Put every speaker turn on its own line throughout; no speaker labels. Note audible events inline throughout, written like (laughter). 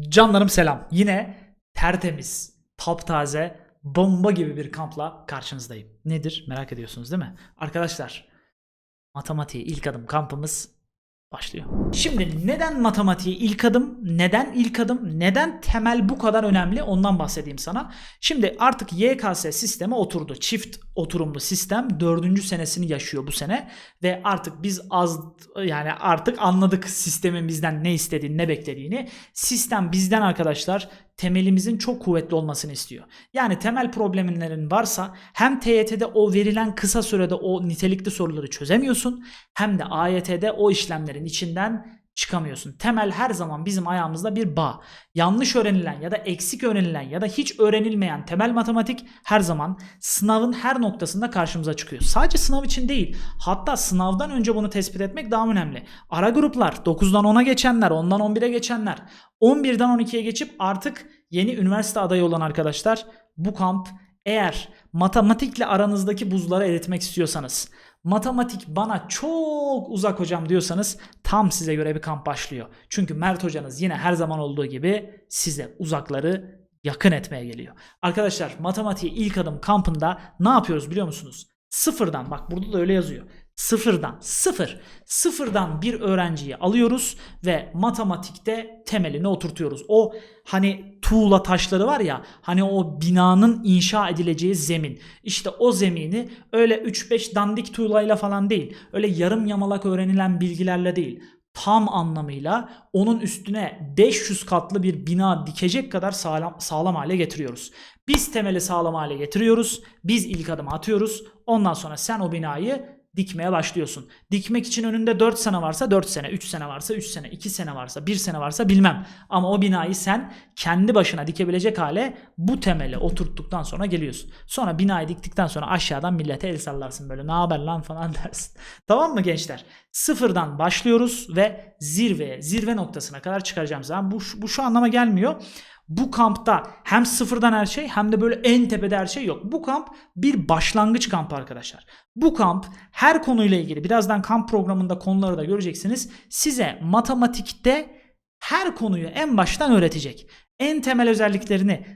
Canlarım selam. Yine tertemiz, taptaze, bomba gibi bir kampla karşınızdayım. Nedir? Merak ediyorsunuz değil mi? Arkadaşlar, matematiğe ilk adım kampımız başlıyor. Şimdi neden matematiğe ilk adım, neden ilk adım, neden temel bu kadar önemli ondan bahsedeyim sana. Şimdi artık YKS sistemi oturdu. Çift oturumlu sistem dördüncü senesini yaşıyor bu sene ve artık biz az yani artık anladık sistemin bizden ne istediğini ne beklediğini. Sistem bizden arkadaşlar temelimizin çok kuvvetli olmasını istiyor. Yani temel problemlerin varsa hem TYT'de o verilen kısa sürede o nitelikli soruları çözemiyorsun hem de AYT'de o işlemlerin içinden çıkamıyorsun. Temel her zaman bizim ayağımızda bir bağ. Yanlış öğrenilen ya da eksik öğrenilen ya da hiç öğrenilmeyen temel matematik her zaman sınavın her noktasında karşımıza çıkıyor. Sadece sınav için değil. Hatta sınavdan önce bunu tespit etmek daha önemli. Ara gruplar 9'dan 10'a geçenler, 10'dan 11'e geçenler, 11'den 12'ye geçip artık yeni üniversite adayı olan arkadaşlar bu kamp eğer matematikle aranızdaki buzları eritmek istiyorsanız, matematik bana çok uzak hocam diyorsanız tam size göre bir kamp başlıyor. Çünkü Mert hocanız yine her zaman olduğu gibi size uzakları yakın etmeye geliyor. Arkadaşlar matematiğe ilk adım kampında ne yapıyoruz biliyor musunuz? Sıfırdan bak burada da öyle yazıyor. Sıfırdan sıfır sıfırdan bir öğrenciyi alıyoruz ve matematikte temelini oturtuyoruz. O hani tuğla taşları var ya hani o binanın inşa edileceği zemin. İşte o zemini öyle 3-5 dandik tuğlayla falan değil. Öyle yarım yamalak öğrenilen bilgilerle değil tam anlamıyla onun üstüne 500 katlı bir bina dikecek kadar sağlam, sağlam hale getiriyoruz. Biz temeli sağlam hale getiriyoruz. Biz ilk adımı atıyoruz. Ondan sonra sen o binayı dikmeye başlıyorsun. Dikmek için önünde 4 sene varsa 4 sene, 3 sene varsa 3 sene, 2 sene varsa 1 sene varsa bilmem. Ama o binayı sen kendi başına dikebilecek hale bu temeli oturttuktan sonra geliyorsun. Sonra binayı diktikten sonra aşağıdan millete el sallarsın böyle ne haber lan falan (laughs) dersin. Tamam mı gençler? Sıfırdan başlıyoruz ve zirveye, zirve noktasına kadar çıkaracağım zaman bu, bu şu anlama gelmiyor. Bu kampta hem sıfırdan her şey hem de böyle en tepede her şey yok. Bu kamp bir başlangıç kampı arkadaşlar. Bu kamp her konuyla ilgili birazdan kamp programında konuları da göreceksiniz. Size matematikte her konuyu en baştan öğretecek. En temel özelliklerini,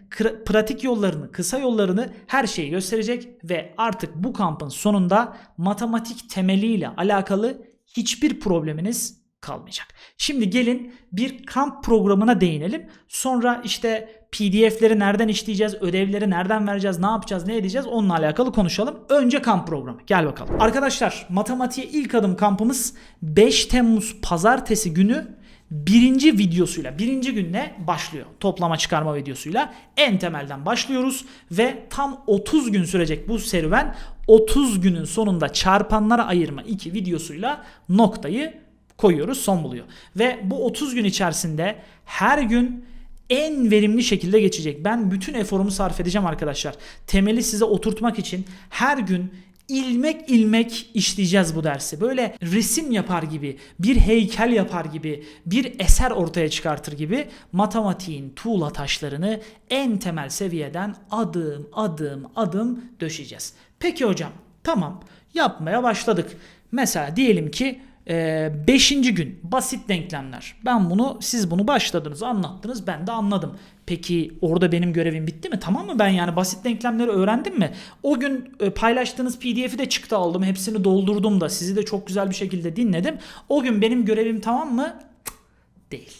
pratik yollarını, kısa yollarını her şeyi gösterecek ve artık bu kampın sonunda matematik temeliyle alakalı hiçbir probleminiz kalmayacak. Şimdi gelin bir kamp programına değinelim. Sonra işte PDF'leri nereden işleyeceğiz, ödevleri nereden vereceğiz, ne yapacağız, ne edeceğiz onunla alakalı konuşalım. Önce kamp programı. Gel bakalım. Arkadaşlar matematiğe ilk adım kampımız 5 Temmuz pazartesi günü birinci videosuyla, birinci günle başlıyor. Toplama çıkarma videosuyla en temelden başlıyoruz ve tam 30 gün sürecek bu serüven 30 günün sonunda çarpanlara ayırma 2 videosuyla noktayı koyuyoruz son buluyor. Ve bu 30 gün içerisinde her gün en verimli şekilde geçecek. Ben bütün eforumu sarf edeceğim arkadaşlar. Temeli size oturtmak için her gün ilmek ilmek işleyeceğiz bu dersi. Böyle resim yapar gibi, bir heykel yapar gibi, bir eser ortaya çıkartır gibi matematiğin tuğla taşlarını en temel seviyeden adım adım adım döşeceğiz. Peki hocam tamam yapmaya başladık. Mesela diyelim ki 5. gün basit denklemler. Ben bunu siz bunu başladınız, anlattınız, ben de anladım. Peki orada benim görevim bitti mi? Tamam mı? Ben yani basit denklemleri öğrendim mi? O gün e, paylaştığınız PDF'i de çıktı aldım. Hepsini doldurdum da sizi de çok güzel bir şekilde dinledim. O gün benim görevim tamam mı? Değil.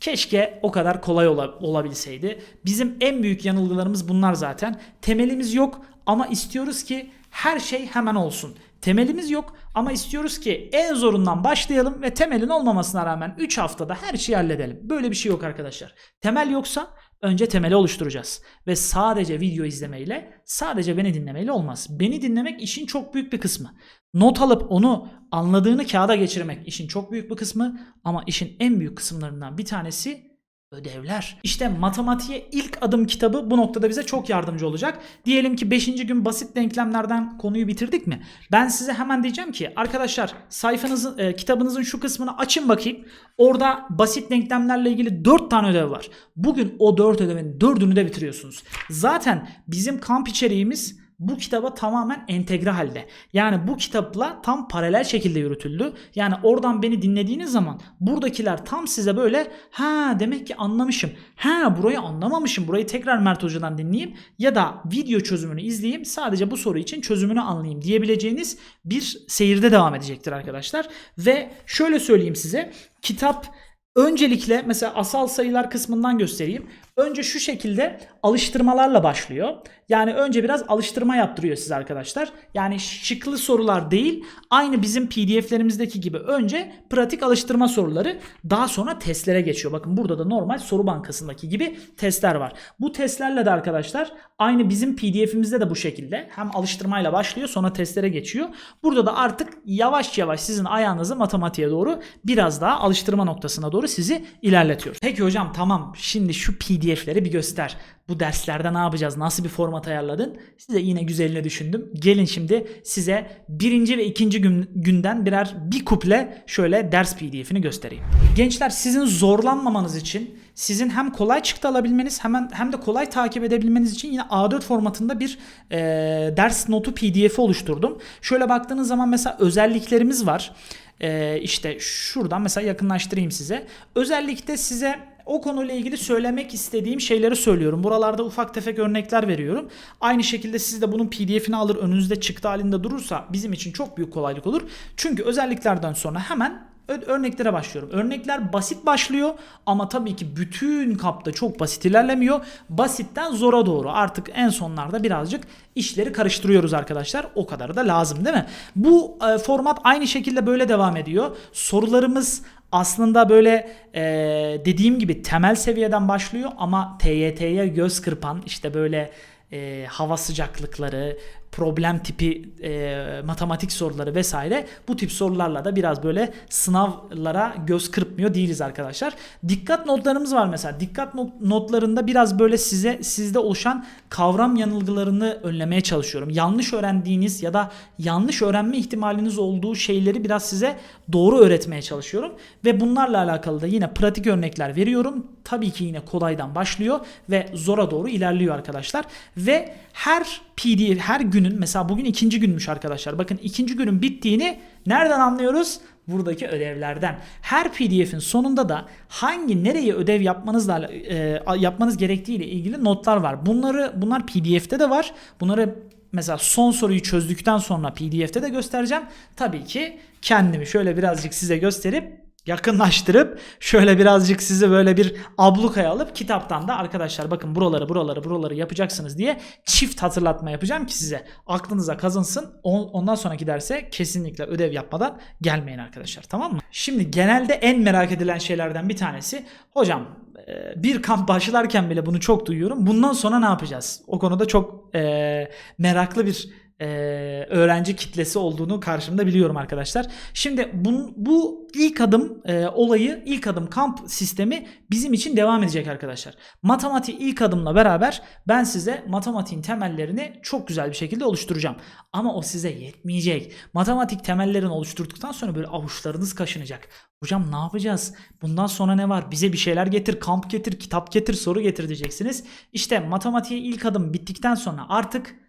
Keşke o kadar kolay ola- olabilseydi. Bizim en büyük yanılgılarımız bunlar zaten. Temelimiz yok ama istiyoruz ki her şey hemen olsun. Temelimiz yok ama istiyoruz ki en zorundan başlayalım ve temelin olmamasına rağmen 3 haftada her şeyi halledelim. Böyle bir şey yok arkadaşlar. Temel yoksa önce temeli oluşturacağız. Ve sadece video izlemeyle, sadece beni dinlemeyle olmaz. Beni dinlemek işin çok büyük bir kısmı. Not alıp onu anladığını kağıda geçirmek işin çok büyük bir kısmı ama işin en büyük kısımlarından bir tanesi ödevler. İşte matematiğe ilk adım kitabı bu noktada bize çok yardımcı olacak. Diyelim ki 5. gün basit denklemlerden konuyu bitirdik mi? Ben size hemen diyeceğim ki arkadaşlar sayfanızın e, kitabınızın şu kısmını açın bakayım. Orada basit denklemlerle ilgili 4 tane ödev var. Bugün o 4 ödevin 4'ünü de bitiriyorsunuz. Zaten bizim kamp içeriğimiz bu kitaba tamamen entegre halde. Yani bu kitapla tam paralel şekilde yürütüldü. Yani oradan beni dinlediğiniz zaman buradakiler tam size böyle ha demek ki anlamışım. Ha burayı anlamamışım. Burayı tekrar Mert Hoca'dan dinleyeyim ya da video çözümünü izleyeyim. Sadece bu soru için çözümünü anlayayım diyebileceğiniz bir seyirde devam edecektir arkadaşlar. Ve şöyle söyleyeyim size. Kitap Öncelikle mesela asal sayılar kısmından göstereyim. Önce şu şekilde alıştırmalarla başlıyor. Yani önce biraz alıştırma yaptırıyor size arkadaşlar. Yani şıklı sorular değil, aynı bizim PDF'lerimizdeki gibi önce pratik alıştırma soruları, daha sonra testlere geçiyor. Bakın burada da normal soru bankasındaki gibi testler var. Bu testlerle de arkadaşlar aynı bizim PDF'imizde de bu şekilde hem alıştırmayla başlıyor, sonra testlere geçiyor. Burada da artık yavaş yavaş sizin ayağınızı matematiğe doğru biraz daha alıştırma noktasına doğru sizi ilerletiyor. Peki hocam tamam şimdi şu PDF'leri bir göster. Bu derslerde ne yapacağız? Nasıl bir format ayarladın? Size yine güzelini düşündüm. Gelin şimdi size birinci ve ikinci gün, günden birer bir kuple şöyle ders PDF'ini göstereyim. Gençler sizin zorlanmamanız için sizin hem kolay çıktı alabilmeniz hemen hem de kolay takip edebilmeniz için yine A4 formatında bir e, ders notu PDF'i oluşturdum. Şöyle baktığınız zaman mesela özelliklerimiz var. E, işte şuradan mesela yakınlaştırayım size. Özellikle size o konuyla ilgili söylemek istediğim şeyleri söylüyorum. Buralarda ufak tefek örnekler veriyorum. Aynı şekilde siz de bunun PDF'ini alır önünüzde çıktı halinde durursa bizim için çok büyük kolaylık olur. Çünkü özelliklerden sonra hemen örneklere başlıyorum. Örnekler basit başlıyor ama tabii ki bütün kapta çok basit ilerlemiyor. Basitten zora doğru artık en sonlarda birazcık işleri karıştırıyoruz arkadaşlar. O kadar da lazım değil mi? Bu e, format aynı şekilde böyle devam ediyor. Sorularımız aslında böyle e, dediğim gibi temel seviyeden başlıyor ama TYT'ye göz kırpan işte böyle e, hava sıcaklıkları, problem tipi e, matematik soruları vesaire bu tip sorularla da biraz böyle sınavlara göz kırpmıyor değiliz arkadaşlar. Dikkat notlarımız var mesela. Dikkat not- notlarında biraz böyle size sizde oluşan kavram yanılgılarını önlemeye çalışıyorum. Yanlış öğrendiğiniz ya da yanlış öğrenme ihtimaliniz olduğu şeyleri biraz size doğru öğretmeye çalışıyorum ve bunlarla alakalı da yine pratik örnekler veriyorum. Tabii ki yine kolaydan başlıyor ve zora doğru ilerliyor arkadaşlar ve her PDF her günün mesela bugün ikinci günmüş arkadaşlar. Bakın ikinci günün bittiğini nereden anlıyoruz? Buradaki ödevlerden. Her PDF'in sonunda da hangi nereye ödev yapmanızla e, yapmanız gerektiği ile ilgili notlar var. Bunları bunlar PDF'te de var. Bunları mesela son soruyu çözdükten sonra PDF'te de göstereceğim. Tabii ki kendimi şöyle birazcık size gösterip yakınlaştırıp şöyle birazcık sizi böyle bir ablukaya alıp kitaptan da arkadaşlar bakın buraları buraları buraları yapacaksınız diye çift hatırlatma yapacağım ki size aklınıza kazınsın. On- Ondan sonraki derse kesinlikle ödev yapmadan gelmeyin arkadaşlar tamam mı? Şimdi genelde en merak edilen şeylerden bir tanesi hocam e, bir kamp başlarken bile bunu çok duyuyorum. Bundan sonra ne yapacağız? O konuda çok e, meraklı bir e, öğrenci kitlesi olduğunu karşımda biliyorum arkadaşlar. Şimdi bu, bu ilk adım e, olayı, ilk adım kamp sistemi bizim için devam edecek arkadaşlar. Matematik ilk adımla beraber ben size matematiğin temellerini çok güzel bir şekilde oluşturacağım. Ama o size yetmeyecek. Matematik temellerini oluşturduktan sonra böyle avuçlarınız kaşınacak. Hocam ne yapacağız? Bundan sonra ne var? Bize bir şeyler getir, kamp getir, kitap getir, soru getir diyeceksiniz. İşte matematiğe ilk adım bittikten sonra artık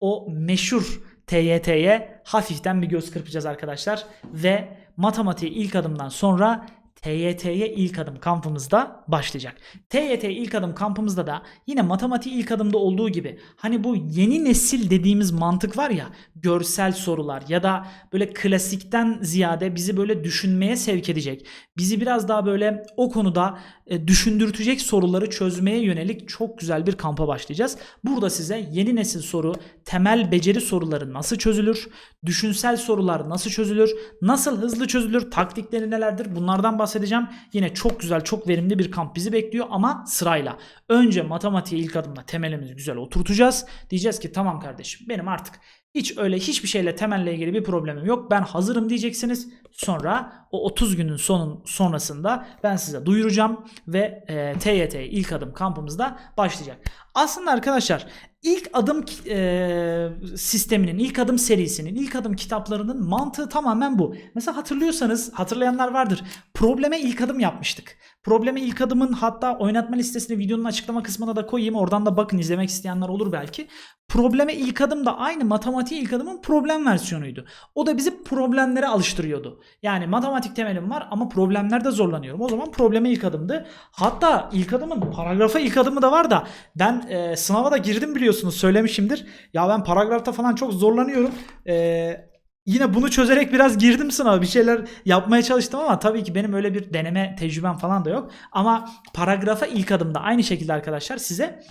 o meşhur TYT'ye hafiften bir göz kırpacağız arkadaşlar. Ve matematiğe ilk adımdan sonra TYT'ye ilk adım kampımızda başlayacak. TYT ilk adım kampımızda da yine matematik ilk adımda olduğu gibi hani bu yeni nesil dediğimiz mantık var ya görsel sorular ya da böyle klasikten ziyade bizi böyle düşünmeye sevk edecek. Bizi biraz daha böyle o konuda e, düşündürtecek soruları çözmeye yönelik çok güzel bir kampa başlayacağız. Burada size yeni nesil soru, temel beceri soruları nasıl çözülür, düşünsel sorular nasıl çözülür, nasıl hızlı çözülür, taktikleri nelerdir bunlardan bahsedeceğim. Yine çok güzel, çok verimli bir kamp bizi bekliyor ama sırayla. Önce matematiğe ilk adımda temelimizi güzel oturtacağız. Diyeceğiz ki tamam kardeşim benim artık hiç öyle hiçbir şeyle temelle ilgili bir problemim yok. Ben hazırım diyeceksiniz. Sonra o 30 günün sonun sonrasında ben size duyuracağım ve e, TYT ilk adım kampımızda başlayacak. Aslında arkadaşlar ilk adım e, sisteminin, ilk adım serisinin, ilk adım kitaplarının mantığı tamamen bu. Mesela hatırlıyorsanız, hatırlayanlar vardır. Probleme ilk adım yapmıştık. Probleme ilk adımın hatta oynatma listesini videonun açıklama kısmına da koyayım. Oradan da bakın izlemek isteyenler olur belki. Probleme ilk adım da aynı matematiğe ilk adımın problem versiyonuydu. O da bizi problemlere alıştırıyordu. Yani matematik temelim var ama problemlerde zorlanıyorum. O zaman probleme ilk adımdı. Hatta ilk adımın paragrafa ilk adımı da var da ben e, sınava da girdim biliyorsunuz söylemişimdir. Ya ben paragrafta falan çok zorlanıyorum. E, Yine bunu çözerek biraz girdim sınava bir şeyler yapmaya çalıştım ama tabii ki benim öyle bir deneme tecrübem falan da yok. Ama paragrafa ilk adımda aynı şekilde arkadaşlar size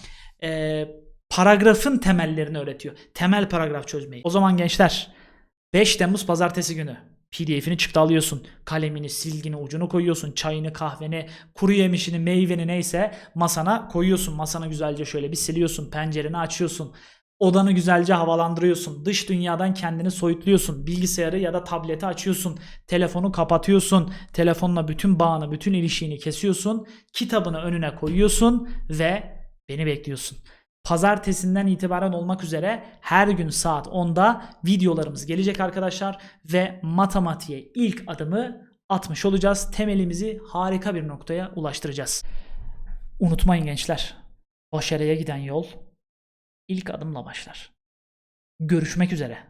e, paragrafın temellerini öğretiyor. Temel paragraf çözmeyi. O zaman gençler 5 Temmuz pazartesi günü PDF'ini çıktı alıyorsun. Kalemini, silgini, ucunu koyuyorsun. Çayını, kahveni, kuru yemişini, meyveni neyse masana koyuyorsun. Masana güzelce şöyle bir siliyorsun. Pencereni açıyorsun. Odanı güzelce havalandırıyorsun. Dış dünyadan kendini soyutluyorsun. Bilgisayarı ya da tableti açıyorsun. Telefonu kapatıyorsun. Telefonla bütün bağını, bütün ilişiğini kesiyorsun. Kitabını önüne koyuyorsun ve beni bekliyorsun. Pazartesinden itibaren olmak üzere her gün saat 10'da videolarımız gelecek arkadaşlar ve matematiğe ilk adımı atmış olacağız. Temelimizi harika bir noktaya ulaştıracağız. Unutmayın gençler. Başarıya giden yol ilk adımla başlar. Görüşmek üzere.